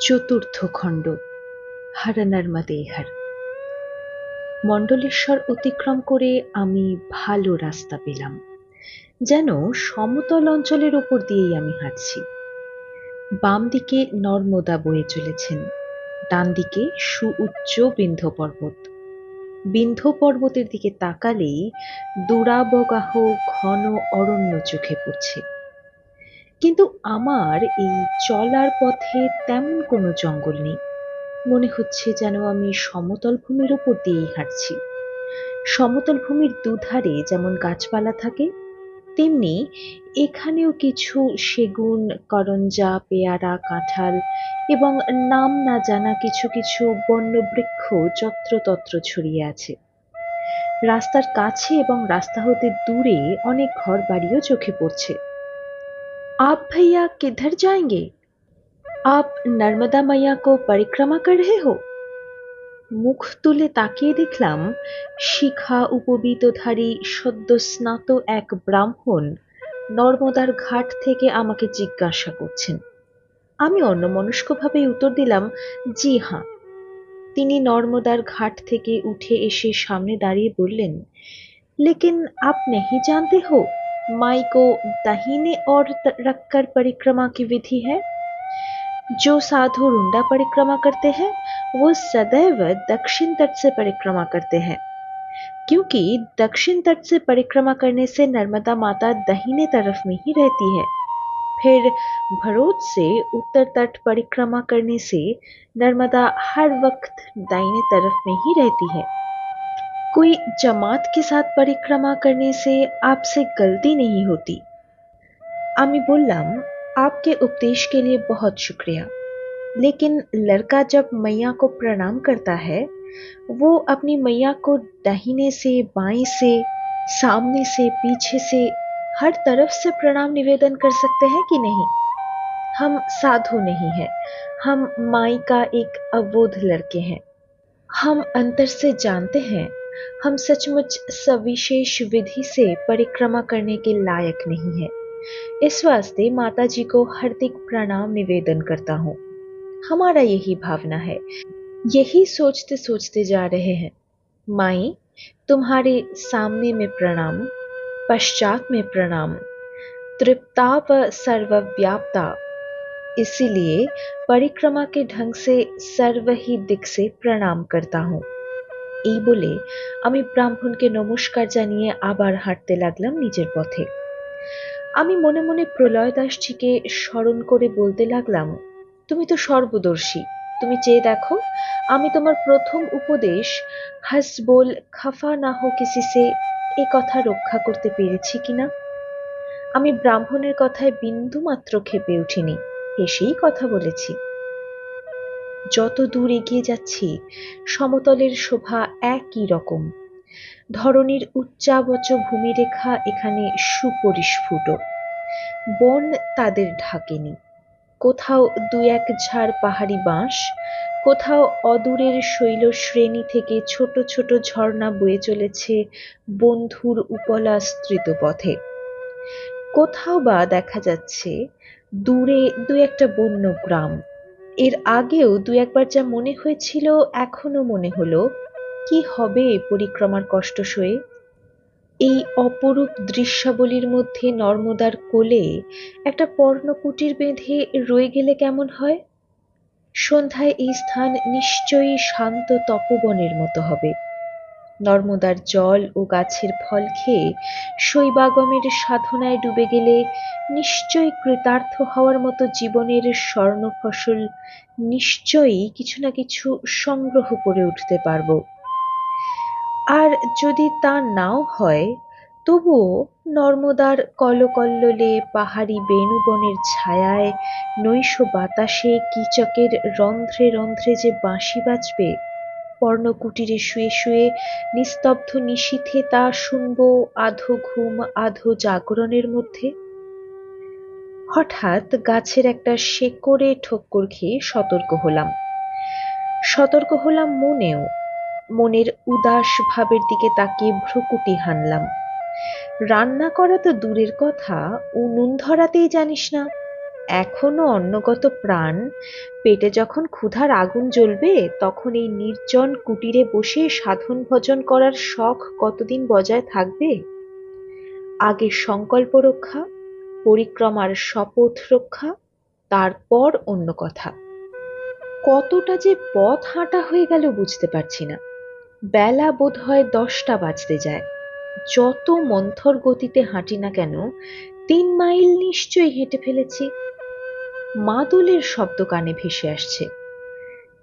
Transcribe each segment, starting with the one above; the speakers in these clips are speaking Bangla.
চতুর্থ খণ্ড হারানার্মাদেহার মণ্ডলেশ্বর অতিক্রম করে আমি ভালো রাস্তা পেলাম, যেন সমতল অঞ্চলের ওপর দিয়েই আমি হাঁটছি। বাম দিকে নর্মদা বয়ে চলেছেন ডান দিকে সুউচ্চ বিন্ধ পর্বত বিন্ধ পর্বতের দিকে তাকালেই দুরাবগাহ ঘন অরণ্য চোখে পড়ছে। কিন্তু আমার এই চলার পথে তেমন কোনো জঙ্গল নেই। মনে হচ্ছে যেন আমি সমতল ভূমির উপর দিয়েই হাঁটছি। সমতল ভূমির দুধারে যেমন গাছপালা থাকে, তেমনি এখানেও কিছু সেগুন, করঞ্জা, পেয়ারা, কাঁঠাল এবং নাম না জানা কিছু কিছু বন্য বৃক্ষ যত্রতত্র ছড়িয়ে আছে। রাস্তার কাছে এবং রাস্তা হতে দূরে অনেক ঘর বাড়িও চোখে পড়ছে। आप भैया किधर जाएंगे आप नर्मदा मैया को परिक्रमा कर रहे हो মুখ তুলে তাকিয়ে দেখলাম শিখা উপবীতধারী সদ্য স্নাত এক ব্রাহ্মণ নর্মদার ঘাট থেকে আমাকে জিজ্ঞাসা করছেন আমি অন্যমনস্কভাবে উত্তর দিলাম জি হাঁ তিনি নর্মদার ঘাট থেকে উঠে এসে সামনে দাঁড়িয়ে বললেন লেকিন আপ নেহি জানতে হো माई को दाहिने और रखकर परिक्रमा की विधि है। जो साधु रुंडा परिक्रमा करते हैं, वो सदैव दक्षिण तट से परिक्रमा करते हैं। क्योंकि दक्षिण तट से परिक्रमा करने से नर्मदा माता दाहिने तरफ़ में ही रहती है। फिर भरोच से उत्तर तट परिक्रमा करने से नर्मदा हर वक्त दाहिने तरफ़ में ही रहती है। कोई जमात के साथ परिक्रमा करने से आपसे गलती नहीं होती। आमी बोललाम आपके उपदेश के लिए बहुत शुक्रिया। लेकिन लड़का जब मैया को प्रणाम करता है, वो अपनी मैया को दाहिने से, बाएँ से, सामने से, पीछे से, हर तरफ़ से प्रणाम निवेदन कर सकते हैं कि नहीं? हम साधु नहीं हैं। हम माई का एक अवोध लड़के हैं। हम अंतर से जानते हैं हम सचमुच सविशेष विधि से परिक्रमा करने के लायक नहीं है। इस वास्ते माता जी को हार्दिक प्रणाम निवेदन करता हूँ। हमारा यही भावना है। यही सोचते सोचते जा रहे हैं। माई, तुम्हारे सामने में प्रणाम, पश्चात में प्रणाम। तृप्ता व सर्वव्याप्ता। इसीलिए परिक्रमा के ढंग से सर्व ही दिख से प्रणाम करता हूँ। এই বলে আমি ব্রাহ্মণকে নমস্কার জানিয়ে আবার হাঁটতে লাগলাম নিজের পথে। আমি মনে মনে প্রলয় দাসজিকে স্মরণ করে বলতে লাগলাম, তুমি তো সর্বদর্শী, তুমি চেয়ে দেখো, আমি তোমার প্রথম উপদেশ, হাসবোল খাফা না হো কিসি সে এ কথা রক্ষা করতে পেরেছি কিনা? আমি ব্রাহ্মণের কথায় বিন্দু মাত্র খেপে উঠিনি হেসেই কথা বলেছি। যত দূর এগিয়ে যাচ্ছি, সমতলের শোভা একই রকম। ধরনীর উচ্চাবচ ভূমিরেখা এখানে সুপরিস্ফুট। বন তাদের ঢাকেনি। কোথাও দু এক ঝাড় পাহাড়ি বাঁশ, কোথাও অদূরের শৈল শ্রেণি থেকে ছোট ছোট ঝর্ণা বয়ে চলেছে বন্ধুর উপলাস্ত্রিত পথে। কোথাও বা দেখা যাচ্ছে দূরে দু একটা বন্য গ্রাম। এর আগেও দু একবার যা মনে হয়েছিল, এখনও মনে হলো, কি হবে পরিক্রমার কষ্ট সয়ে? এই অপরূপ দৃশ্যাবলীর মধ্যে নর্মদার কোলে একটা পর্ণকুটির বেঁধে রয়ে গেলে কেমন হয়? সন্ধ্যায় এই স্থান নিশ্চয়ই শান্ত তপবনের মতো হবে। নর্মদার জল ও গাছের ফল খেয়ে শৈবাগমের সাধনায় ডুবে গেলে নিশ্চয়ই কৃতার্থ হওয়ার মতো জীবনের স্বর্ণ ফসল নিশ্চয়ই কিছু না কিছু সংগ্রহ করে উঠতে পারব। আর যদি তা নাও হয়, তবুও নর্মদার কলকল্লোলে পাহাড়ি বেণুবনের ছায়ায় নৈশ বাতাসে কীচকের রন্ধ্রে রন্ধ্রে যে বাঁশি বাজবে পর্ণকুটিরে শুয়ে শুয়ে নিস্তব্ধ নিশীথে তা শুনব আধো ঘুম, আধো জাগরণের মধ্যে। হঠাৎ গাছের একটা শেকড়ে ঠক্কর খেয়ে সতর্ক হলাম। সতর্ক হলাম মনেও, মনের উদাস ভাবের দিকে তাকিয়ে ভ্রুকুটি হানলাম। রান্না করা তো দূরের কথা উনুন ধরাতেই জানিস না। এখনও অন্নগত প্রাণ, পেটে যখন ক্ষুধার আগুন জ্বলবে, তখন এই নির্জন কুটিরে বসে সাধন ভজন করার শখ কতদিন বজায় থাকবে? আগে সংকল্প রক্ষা, পরিক্রমার শপথ রক্ষা, তারপর অন্য কথা। কতটা যে পথ হাঁটা হয়ে গেল বুঝতে পারছি না। বেলা বোধ হয় দশটা বাজতে যায়। যত মন্থর গতিতে হাঁটি না কেন, তিন মাইল নিশ্চয়ই হেঁটে ফেলেছি। মাদুলের শব্দ কানে ভেসে আসছে।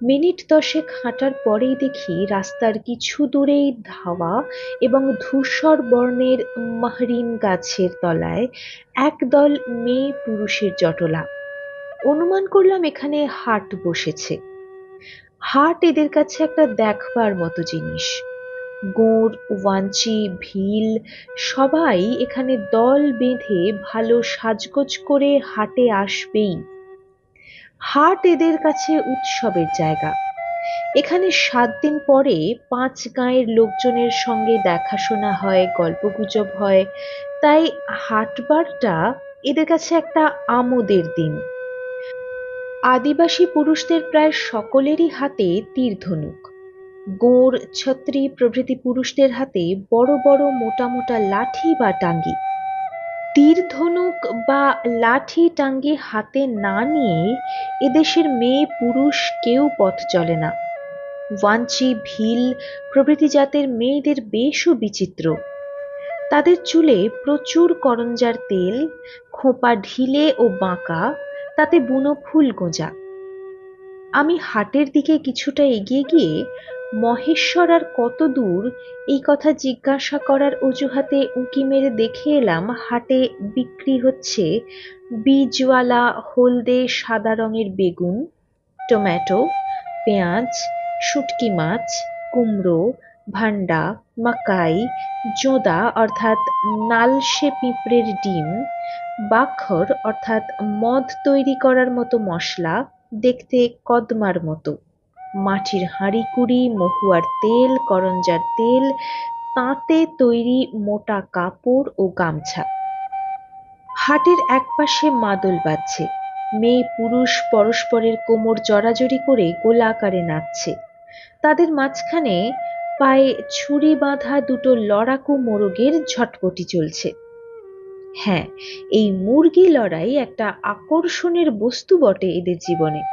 মিনিট দশেক হাঁটার পরেই দেখি রাস্তার কিছু দূরেই ধাওয়া এবং ধূসর বর্ণের মাহরিন গাছের তলায় একদল মেয়ে পুরুষের জটলা। অনুমান করলাম এখানে হাট বসেছে। হাট এদের কাছে একটা দেখবার মতো জিনিস। গোঁড়, ওয়াঞ্চি, ভিল, সবাই এখানে দল বেঁধে ভালো সাজগোজ করে হাটে আসবেই। হাট এদের কাছে উৎসবের জায়গা। এখানে সাত দিন পরে পাঁচ গাঁয়ের লোকজনের সঙ্গে দেখাশোনা হয়, গল্পগুজব হয়। তাই হাটবারটা এদের কাছে একটা আমোদের দিন। আদিবাসী পুরুষদের প্রায় সকলেরই হাতে তীর ধনুক গোঁড় ছত্রী প্রভৃতি পুরুষদের হাতে বড় বড় মোটা মোটা লাঠি বা টাঙ্গি। তীর ধনুক বা লাঠি টাঙ্গি হাতে না নিয়ে এদেশের মেয়ে পুরুষ কেউ পথ চলে না। ওয়াঞ্চি, ভিল প্রভৃতি জাতের মেয়েদের বেশও বিচিত্র। তাদের চুলে প্রচুর করঞ্জার তেল, খোঁপা ঢিলে ও বাঁকা, তাতে বুনো ফুল গোঁজা। আমি হাটের দিকে কিছুটা এগিয়ে গিয়ে মহেশ্বর আর কত দূর? এই কথা জিজ্ঞাসা করার অজুহাতে উঁকি মেরে দেখে এলাম, হাটে বিক্রি হচ্ছে বীজওয়ালা হলদে সাদা রঙের বেগুন, টমেটো, পেঁয়াজ, শুটকি মাছ, কুমড়ো ভান্ডা মাকাই, জোদা অর্থাৎ নালসে পিঁপড়ের ডিম, বাখর অর্থাৎ মদ তৈরি করার মতো মশলা, দেখতে কদমার মতো। মাটির হাঁড়িকুড়ি মহুয়ার তেল, করঞ্জার তেল, তাঁতে তৈরি মোটা কাপড় ও গামছা। হাটের একপাশে মাদল বাজছে মেয়ে পুরুষ পরস্পরের কোমর জড়াজড়ি করে গোলাকারে নাচছে। তাদের মাঝখানে পায়ে ছুরি বাঁধা দুটো লড়াকু মোরগের ঝটপটি চলছে। হ্যাঁ এই মুরগি লড়াই একটা আকর্ষণের বস্তু বটে এদের জীবনে।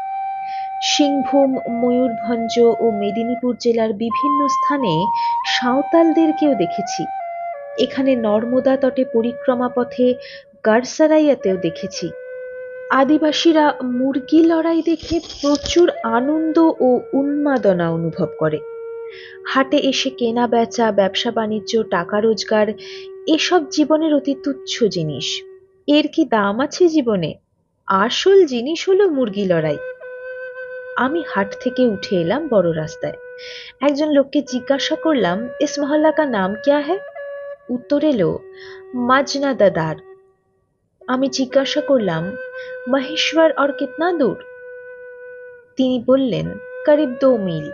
সিংভূম, ময়ূরভঞ্জ ও মেদিনীপুর জেলার বিভিন্ন স্থানে সাঁওতালদেরকেও দেখেছি। এখানে নর্মদা তটে পরিক্রমা পথে গারসারাইয়াতেও দেখেছি। আদিবাসীরা মুরগি লড়াই দেখে প্রচুর আনন্দ ও উন্মাদনা অনুভব করে। হাটে এসে কেনা বেচা, ব্যবসা বাণিজ্য, টাকা রোজগার, এসব জীবনের অতি তুচ্ছ জিনিস। এর কি দাম আছে জীবনে? আসল জিনিস হলো মুরগি লড়াই। আমি হাট থেকে উঠে এলাম বড় রাস্তায়। একজন লোককে জিজ্ঞাসা করলাম ইস মহল্লা কা নাম ক্যা হ্যায়? উত্তর এলো, মাজনা দাদার আমি জিজ্ঞাসা করলাম, মহেশ্বর আর কিতনা দূর? তিনি বললেন, করিব দো মিল।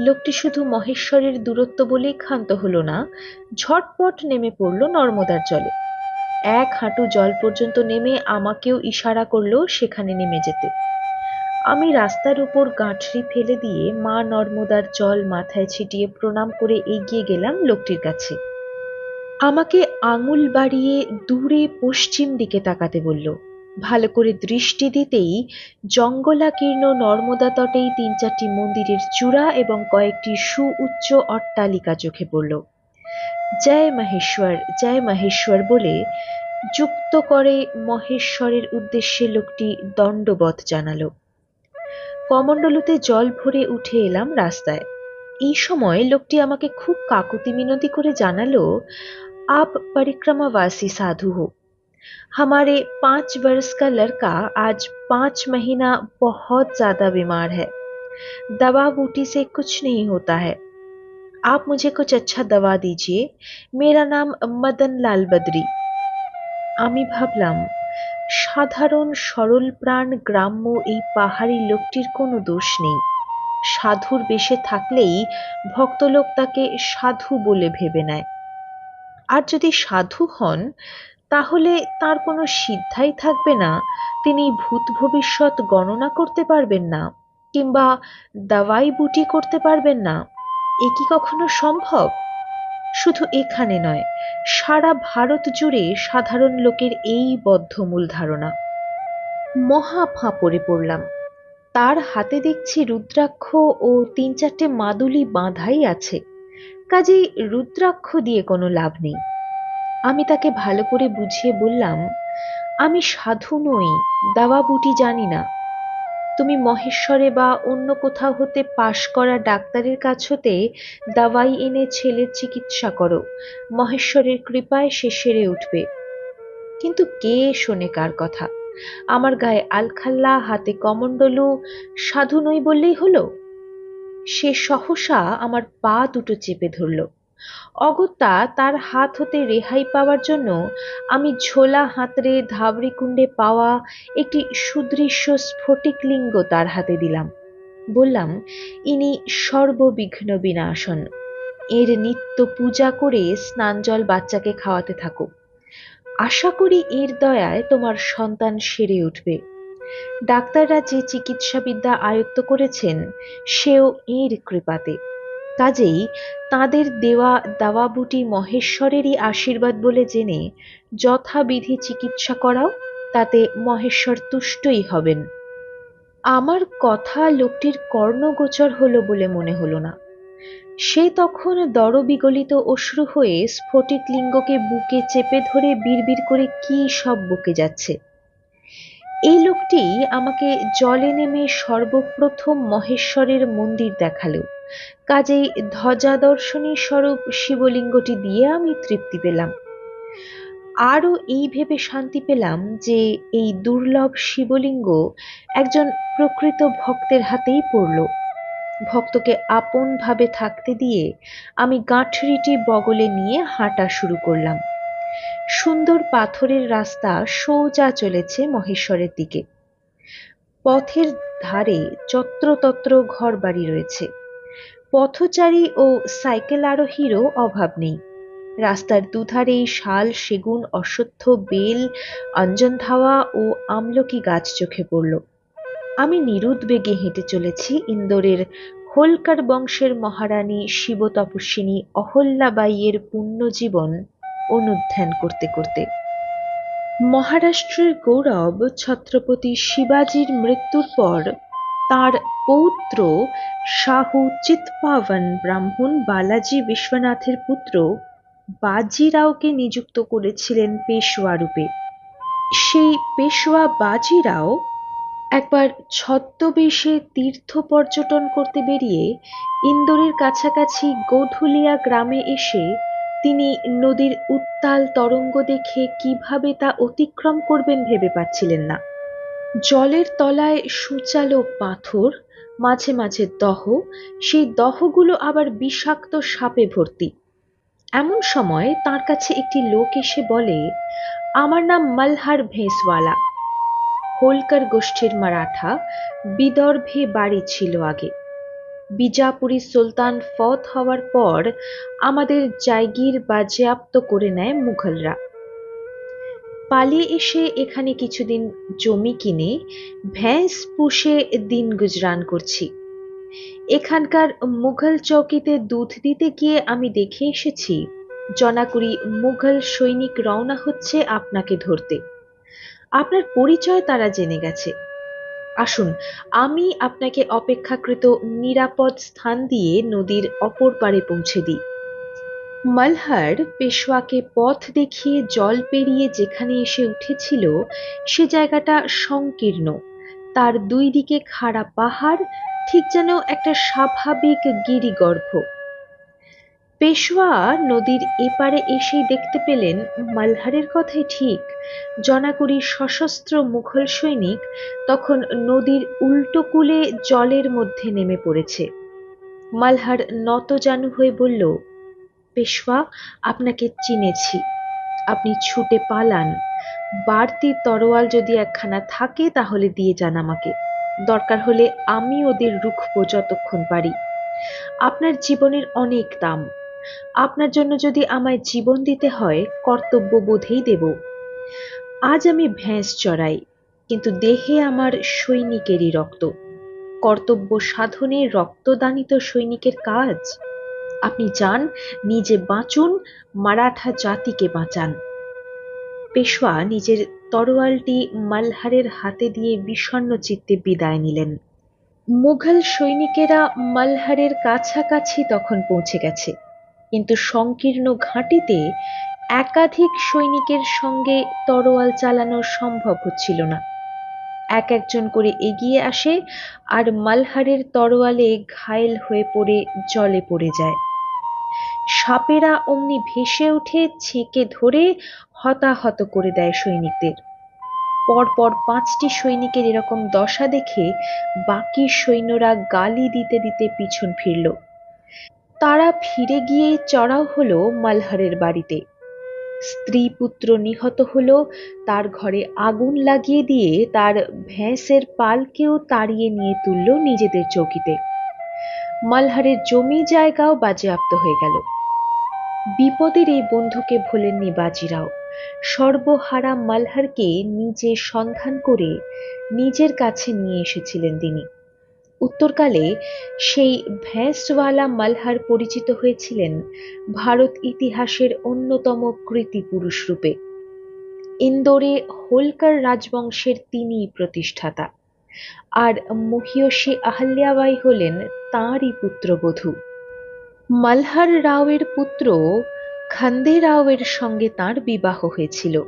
লোকটি শুধু মহেশ্বরের দূরত্ব বলেই ক্ষান্ত হলো না, ঝটপট নেমে পড়ল নর্মদার জলে। এক হাঁটু জল পর্যন্ত নেমে আমাকেও ইশারা করল সেখানে নেমে যেতে। আমি রাস্তার উপর গাঁঠরি ফেলে দিয়ে মা নর্মদার জল মাথায় ছিটিয়ে প্রণাম করে এগিয়ে গেলাম লোকটির কাছে। আমাকে আঙুল বাড়িয়ে দূরে পশ্চিম দিকে তাকাতে বলল। ভালো করে দৃষ্টি দিতেই জঙ্গলাকীর্ণ নর্মদা তটেই তিন চারটি মন্দিরের চূড়া এবং কয়েকটি সুউচ্চ অট্টালিকা চোখে পড়ল। জয় মহেশ্বর জয় মহেশ্বর বলে যুক্ত করে মহেশ্বরের উদ্দেশ্যে লোকটি দণ্ডবধ জানালো। কমণ্ডলুতে জল ভরে উঠে এলাম রাস্তায় এই সময় লোকটি আমাকে খুব কাকুতি মিনতি করে জানালো আপ परिक्रमावासी साधु हो हमारे पांच वर्ष का लड़का आज पांच महीना बहुत ज्यादा बीमार है दवा बूटी से कुछ नहीं होता है आप मुझे कुछ अच्छा दवा दीजिए मेरा नाम मदन लाल बद्री আমি ভাবলাম সাধারণ সরল প্রাণ গ্রাম্য এই পাহাড়ি লোকটির কোনো দোষ নেই। সাধুর বেশে থাকলেই ভক্তলোক তাকে সাধু বলে ভেবে নেয়। আর যদি সাধু হন, তাহলে তার কোনো সিদ্ধাই থাকবে না, তিনি ভূত ভবিষ্যৎ গণনা করতে পারবেন না, কিংবা দাওয়াই বুটি করতে পারবেন না। এ কি কখনো সম্ভব? শুধু এখানে নয়, সারা ভারত জুড়ে সাধারণ লোকের এই বদ্ধমূল ধারণা। মহা ফাঁপড়ে পড়লাম। তার হাতে দেখছি রুদ্রাক্ষ ও তিন চারটে মাদুলি বাঁধাই আছে। কাজেই রুদ্রাক্ষ দিয়ে কোনো লাভ নেই। আমি তাকে ভালো করে বুঝিয়ে বললাম, আমি সাধু নই দাওয়া বুটি জানি না। তুমি মহেশ্বরে বা অন্য কোথাও হতে পাশ করা ডাক্তারের কাছ হতে দাওয়াই এনে ছেলের চিকিৎসা করো। মহেশ্বরের কৃপায় সে সেরে উঠবে। কিন্তু কে শোনে কার কথা? আমার গায়ে আলখাল্লা, হাতে কমণ্ডলু, সাধু নই বললেই হলো? সে সহসা আমার পা দুটো চেপে ধরল। অগত্যা তার হাত হতে রেহাই পাওয়ার জন্য আমি ঝোলা হাতড়ে ধাবড়ি কুণ্ডে পাওয়া একটি সুদৃশ্য স্ফটিকলিঙ্গ তার হাতে দিলাম। বললাম, ইনি সর্ববিঘ্ন বিনাশন। এর নিত্য পূজা করে স্নান জল বাচ্চাকে খাওয়াতে থাকো আশা করি এর দয়ায় তোমার সন্তান সেরে উঠবে। ডাক্তাররা যে চিকিৎসাবিদ্যা আয়ত্ত করেছেন, সেও এর কৃপাতে। কাজেই তাদের দেওয়া দাওয়াবুটি মহেশ্বরেরই আশীর্বাদ বলে জেনে যথাবিধি চিকিৎসা করাও, তাতে মহেশ্বর তুষ্টই হবেন। আমার কথা লোকটির কর্ণগোচর হলো বলে মনে হলো না। সে তখন দরবিগলিত অশ্রু হয়ে স্ফটিক লিঙ্গকে বুকে চেপে ধরে বিড়বিড় করে কি সব বকে যাচ্ছে। এই লোকটি আমাকে জলে নেমে সর্বপ্রথম মহেশ্বরের মন্দির দেখাল। কাজেই ধ্বজাদর্শনী স্বরূপ শিবলিঙ্গটি দিয়ে আমি তৃপ্তি পেলাম। আরও এই ভেবে শান্তি পেলাম যে এই দুর্লভ শিবলিঙ্গ একজন প্রকৃত ভক্তের হাতেই পড়ল। ভক্তকে আপনভাবে থাকতে দিয়ে আমি গাঁঠরিটি বগলে নিয়ে হাঁটা শুরু করলাম। সুন্দর পাথরের রাস্তা সোজা চলেছে মহেশ্বরের দিকে। পথের ধারে যত্রতত্র ঘর বাড়ি রয়েছে। পথচারী ও সাইকেল আরোহীরও অভাব নেই। রাস্তার দুধারেই শাল, সেগুন, অশ্বত্থ, বেল অঞ্জনধাওয়া ও আমলকি গাছ চোখে পড়ল। আমি নিরুদ্বেগে হেঁটে চলেছি ইন্দোরের হোলকার বংশের মহারানী শিব তপস্বিনী অহল্যাবাইয়ের পুণ্যজীবন অনুধ্যান করতে করতে। মহারাষ্ট্রের গৌরব ছত্রপতি শিবাজির মৃত্যুর পর তার পৌত্র শাহু চিৎপাবন ব্রাহ্মণ বালাজি বিশ্বনাথের পুত্র বাজিরাওকে নিযুক্ত করেছিলেন পেশোয়া রূপে। সেই পেশোয়া বাজিরাও একবার ছদ্মবেশে তীর্থ পর্যটন করতে বেরিয়ে ইন্দোরের কাছাকাছি গোধুলিয়া গ্রামে এসে তিনি নদীর উত্তাল তরঙ্গ দেখে কীভাবে তা অতিক্রম করবেন ভেবে পাচ্ছিলেন না। জলের তলায় সূচালো পাথর, মাঝে মাঝে দহ, সেই দহগুলো আবার বিষাক্ত সাপে ভর্তি। এমন সময় তার কাছে একটি লোক এসে বলে, আমার নাম মালহার ভেঁসওয়ালা। হোলকার গোষ্ঠীর মারাঠা, বিদর্ভে বাড়ি ছিল আগে। বিজাপুরি সুলতান ফত হওয়ার পর আমাদের জায়গির বাজেয়াপ্ত করে নেয় মুঘলরা। পালিয়ে এসে এখানে কিছুদিন জমি কিনে ভ্যাঁস পুষে দিন গুজরান করছি। এখানকার মুঘল চৌকিতে দুধ দিতে গিয়ে আমি দেখে এসেছি জনাকুরি মুঘল সৈনিক রওনা হচ্ছে আপনাকে ধরতে। আপনার পরিচয় তারা জেনে গেছে। আসুন, আমি আপনাকে অপেক্ষাকৃত নিরাপদ স্থান দিয়ে নদীর অপর পারে পৌঁছে দিই। মালহার পেশোয়াকে পথ দেখিয়ে জল পেরিয়ে যেখানে এসে উঠেছিল, সে জায়গাটা সংকীর্ণ। তার দুই দিকে খাড়া পাহাড়, ঠিক যেন একটা স্বাভাবিক গিরিগর্ভ। পেশোয়া নদীর এপারে এসেই দেখতে পেলেন মালহারের কথাই ঠিক। জনাকুরি সশস্ত্র মুঘল সৈনিক তখন নদীর উল্টো কূলে জলের মধ্যে নেমে পড়েছে। মালহার নতজানু হয়ে বলল পেশোয়া আপনাকে চিনেছি। আপনি ছুটে পালান। বাড়তি তরোয়াল যদি একখানা থাকে তাহলে দিয়ে যান আমাকে। দরকার হলে আমি ওদের রুখবো যতক্ষণ পারি। আপনার জীবনের অনেক দাম। আপনার জন্য যদি আমায় জীবন দিতে হয়, কর্তব্য বোধেই দেব। আজ আমি ভ্যাঁস চড়াই, কিন্তু দেহে আমার সৈনিকেরই রক্ত। কর্তব্য সাধনে রক্তদানিত সৈনিকের কাজ। আপনি যান, নিজে বাঁচুন, মারাঠা জাতিকে বাঁচান। পেশোয়া নিজের তরোয়ালটি মালহারের হাতে দিয়ে বিষণ্ণ চিত্তে বিদায় নিলেন। মুঘল সৈনিকেরা মালহারের কাছাকাছি তখন পৌঁছে গেছে। কিন্তু সংকীর্ণ ঘাঁটিতে একাধিক সৈনিকের সঙ্গে তরোয়াল চালানো সম্ভব হচ্ছিল না। এক একজন করে এগিয়ে আসে আর মালহারের তরোয়ালে ঘায়েল হয়ে পড়ে, জলে পড়ে যায়। সাপেরা অমনি ভেসে উঠে ছেঁকে ধরে হতাহত করে দেয় সৈনিকদের। পরপর পাঁচটি সৈনিকের এরকম দশা দেখে বাকি সৈন্যরা গালি দিতে দিতে পিছন ফিরল। তারা ফিরে গিয়ে চড়াও হলো মালহারের বাড়িতে। স্ত্রী পুত্র নিহত হলো, তার ঘরে আগুন লাগিয়ে দিয়ে তার ভ্যাঁসের পালকেও তাড়িয়ে নিয়ে তুলল নিজেদের চৌকিতে। মালহারের জমি জায়গাও বাজেয়াপ্ত হয়ে গেল। বিপদের এই বন্ধুকে ভোলেননি বাজিরাও সর্বহারা মালহারকে নিজে সন্ধান করে নিজের কাছে নিয়ে এসেছিলেন তিনি। উত্তরকালে সেই ভ্যাঁসওয়ালা মালহার পরিচিত হয়েছিলেন ভারত ইতিহাসের অন্যতম কৃতি পুরুষ রূপে। ইন্দোরে হোলকার রাজবংশের তিনি প্রতিষ্ঠাতা। আর মহিয়সী আহল্যাবাই হলেন তাঁরই পুত্রবধূ। মালহার রাওয়ের পুত্র খান্দে রাওয়ের সঙ্গে তার বিবাহ হয়েছিল।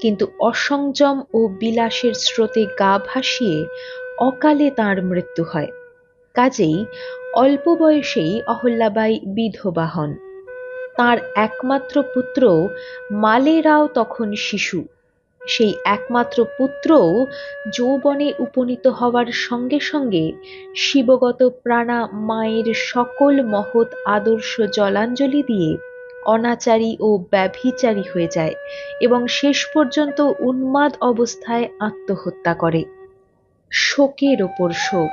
কিন্তু অসংযম ও বিলাসের স্রোতে গা ভাসিয়ে অকালে তার মৃত্যু হয়। কাজেই অল্প বয়সেই অহল্যাবাই বিধবা হন। তাঁর একমাত্র পুত্র মালে রাও তখন শিশু। সেই একমাত্র পুত্রও যৌবনে উপনীত হওয়ার সঙ্গে সঙ্গে শিবগত প্রাণা মায়ের সকল মহৎ আদর্শ জলাঞ্জলি দিয়ে অনাচারী ও ব্যভিচারী হয়ে যায় এবং শেষ পর্যন্ত উন্মাদ অবস্থায় আত্মহত্যা করে। শোকের ওপর শোক।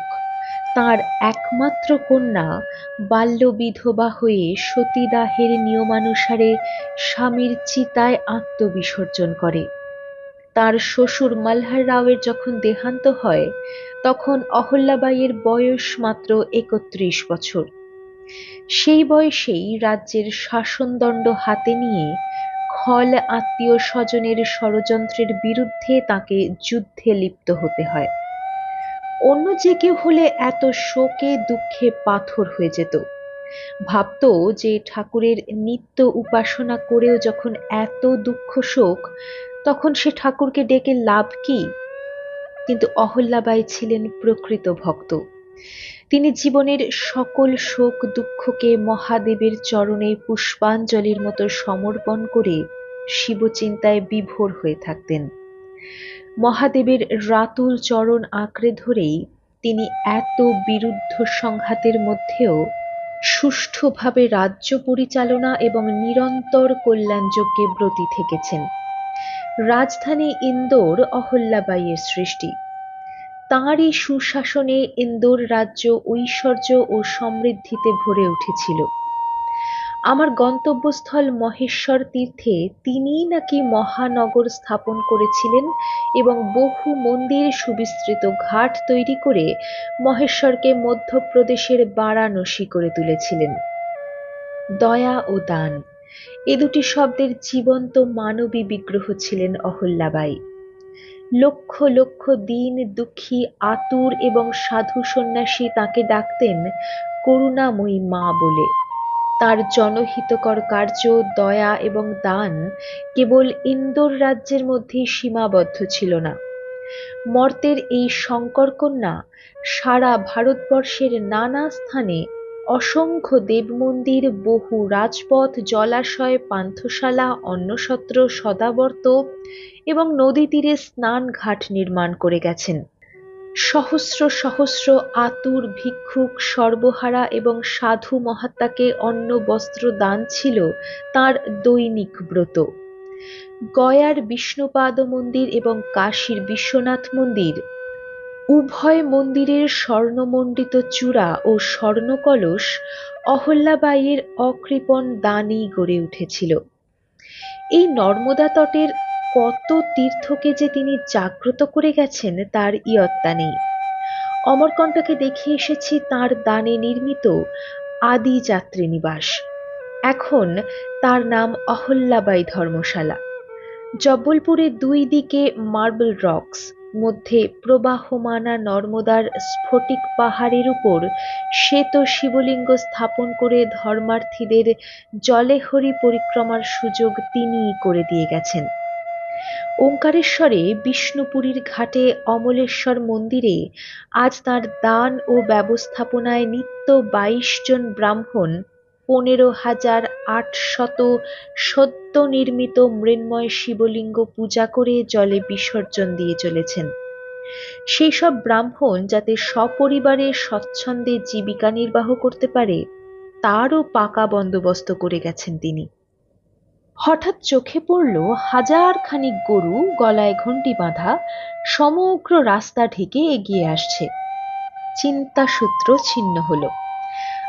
তার একমাত্র কন্যা বাল্য বিধবা হয়ে সতীদাহের নিয়মানুসারে স্বামীর চিতায় আত্মবিসর্জন করে। তার শ্বশুর মালহার রাওয়ের যখন দেহান্ত হয়, তখন অহল্যাবাইয়ের বয়স মাত্র একত্রিশ বছর। সেই বয়সেই রাজ্যের শাসনদণ্ড হাতে নিয়ে খল আত্মীয় স্বজনের ষড়যন্ত্রের বিরুদ্ধে তাকে যুদ্ধে লিপ্ত হতে হয়। অন্য যে কেউ হলে এত শোকে দুঃখে পাথর হয়ে যেত। ভাবত যে ঠাকুরের নিত্য উপাসনা করেও যখন এত দুঃখ শোক তখন সে ঠাকুরকে ডেকে লাভ কি? কিন্তু অহল্যাবাই ছিলেন প্রকৃত ভক্ত। তিনি জীবনের সকল শোক দুঃখকে মহাদেবের চরণে পুষ্পাঞ্জলির মতো সমর্পণ করে শিবচিন্তায় বিভোর হয়ে থাকতেন। মহাদেবের রাতুল চরণ আঁকড়ে ধরেই তিনি এত বিরুদ্ধ সংঘাতের মধ্যেও সুষ্ঠুভাবে রাজ্য পরিচালনা এবং নিরন্তর কল্যাণযজ্ঞে ব্রতী থেকেছেন। রাজধানী ইন্দোর অহল্যাবাইয়ের সৃষ্টি। তাঁরই সুশাসনে ইন্দোর রাজ্য ঐশ্বর্য ও সমৃদ্ধিতে ভরে উঠেছিল। আমার গন্তব্যস্থল মহেশ্বর তীর্থে তিনিই নাকি মহানগর স্থাপন করেছিলেন এবং বহু মন্দির সুবিস্তৃত ঘাট তৈরি করে মহেশ্বরকে মধ্যপ্রদেশের বারাণসী করে তুলেছিলেন। দয়া ও দান। এ দুটি শব্দের জীবন্ত মানবী বিগ্রহ ছিলেন অহল্যাবাই। লক্ষ লক্ষ দিন দুঃখী, আতুর এবং সাধু সন্ন্যাসী তাকে ডাকতেন করুণাময়ী মা বলে। তার জনহিতকর কার্য, দয়া এবং দান কেবল ইন্দোর রাজ্যের মধ্যেই সীমাবদ্ধ ছিল না। মর্তের এই শঙ্করকন্যা সারা ভারতবর্ষের নানা স্থানে অসংখ্য দেবমন্দির, বহু রাজপথ, জলাশয়, পান্থশালা, অন্নসত্র, সদাবর্ত এবং নদী তীরে স্নান ঘাট নির্মাণ করে গেছেন। সহস্র সহস্র আতুর, ভিক্ষুক, সর্বহারা এবং সাধু মহাত্মাকে অন্ন, বস্ত্র, দান ছিল তার দৈনিক ব্রত। গয়ার বিষ্ণুপাদ মন্দির এবং কাশীর বিশ্বনাথ মন্দির উভয় মন্দিরের স্বর্ণমণ্ডিত চূড়া ও স্বর্ণকলস অহল্যাবাইয়ের অকৃপণ দানেই গড়ে উঠেছিল। এই নর্মদা তটের কত তীর্থকে যে তিনি জাগ্রত করে গেছেন তার ইয়ত্তা নেই। অমরকণ্টকে দেখে এসেছি তার দানে নির্মিত আদি যাত্রী নিবাস। এখন তার নাম অহল্যাবাই ধর্মশালা। জব্বলপুরে দুই দিকে মার্বেল রকস মধ্যে প্রবাহমানা নর্মদার স্ফটিক পাহাড়ের উপর শ্বেত শিবলিঙ্গ স্থাপন করে ধর্মার্থীদের জলেহরি পরিক্রমার সুযোগ তিনিই করে দিয়ে গেছেন। ওঙ্কারেশ্বরে বিষ্ণুপুরীর ঘাটে অমলেশ্বর মন্দিরে আজ তার দান ও ব্যবস্থাপনায় নিত্য বাইশ জন ব্রাহ্মণ পনেরো হাজার আটশত সদ্য নির্মিত মৃন্ময় শিবলিঙ্গ পূজা করে জলে বিসর্জন দিয়ে চলেছেন। সেই সব ব্রাহ্মণ যাতে সপরিবারে স্বচ্ছন্দে জীবিকা নির্বাহ করতে পারে, তারও পাকা বন্দোবস্ত করে গেছেন তিনি। হঠাৎ চোখে পড়ল হাজার খানিক গরু গলায় ঘন্টি বাঁধা সমগ্র রাস্তা ঢেকে এগিয়ে আসছে। চিন্তা সূত্র ছিন্ন হলো।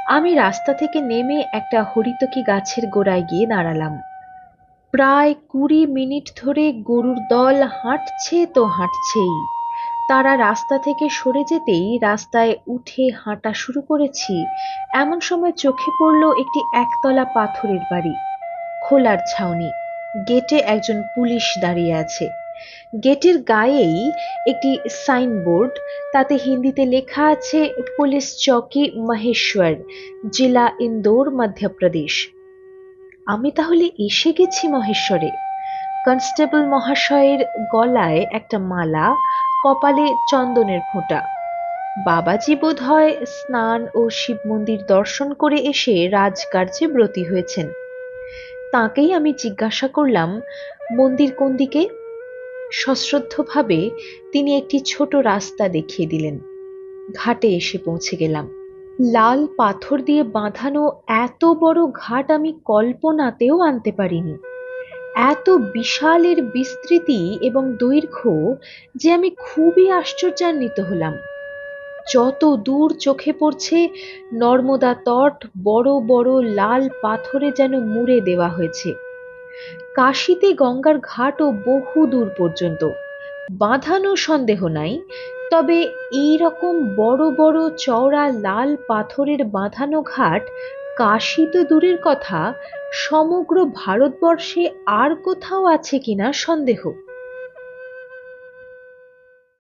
আমি রাস্তা থেকে নেমে একটা হরিতকি গাছের গোড়ায় গিয়ে দাঁড়ালাম। প্রায় কুড়ি মিনিট ধরে গরুর দল হাঁটছে তো হাঁটছেই। তারা রাস্তা থেকে সরে যেতেই রাস্তায় উঠে হাঁটা শুরু করেছি। এমন সময় চোখে পড়ল একটি একতলা পাথরের বাড়ি। খোলার ছাউনি। গেটে একজন পুলিশ দাঁড়িয়ে আছে। গেটের গায়েই একটি সাইনবোর্ড, তাতে হিন্দিতে লেখা আছে, পুলিশ চকি, মহেশ্বর, জেলা ইন্দোর, মধ্যপ্রদেশ। আমি তাহলে এসে গেছি মহেশ্বরে। কনস্টেবল মহাশয়ের গলায় একটা মালা, কপালে চন্দনের ফোঁটা। বাবাজি বোধ হয় স্নান ও শিব মন্দির দর্শন করে এসে রাজকার্যে ব্রতী হয়েছেন। তাকেই আমি জিজ্ঞাসা করলাম, মন্দির কোন দিকে? সশ্রদ্ধভাবে তিনি একটি ছোট রাস্তা দেখিয়ে দিলেন। ঘাটে এসে পৌঁছে গেলাম। লাল পাথর দিয়ে বাঁধানো এত বড় ঘাট আমি কল্পনাতেও আনতে পারিনি। এত বিশালের বিস্তৃতি এবং দৈর্ঘ্য যে আমি খুবই আশ্চর্যান্বিত হলাম। যত দূর চোখে পড়ছে, নর্মদা তট বড় বড় লাল পাথরে যেন মুড়ে দেওয়া হয়েছে। কাশিতে গঙ্গার ঘাটও বহু দূর পর্যন্ত। বাঁধানো সন্দেহ নাই, তবে এই রকম বড় বড় চওড়া লাল পাথরের বাঁধানো ঘাট কাশি তো দূরের কথা, সমগ্র ভারতবর্ষে আর কোথাও আছে কিনা সন্দেহ।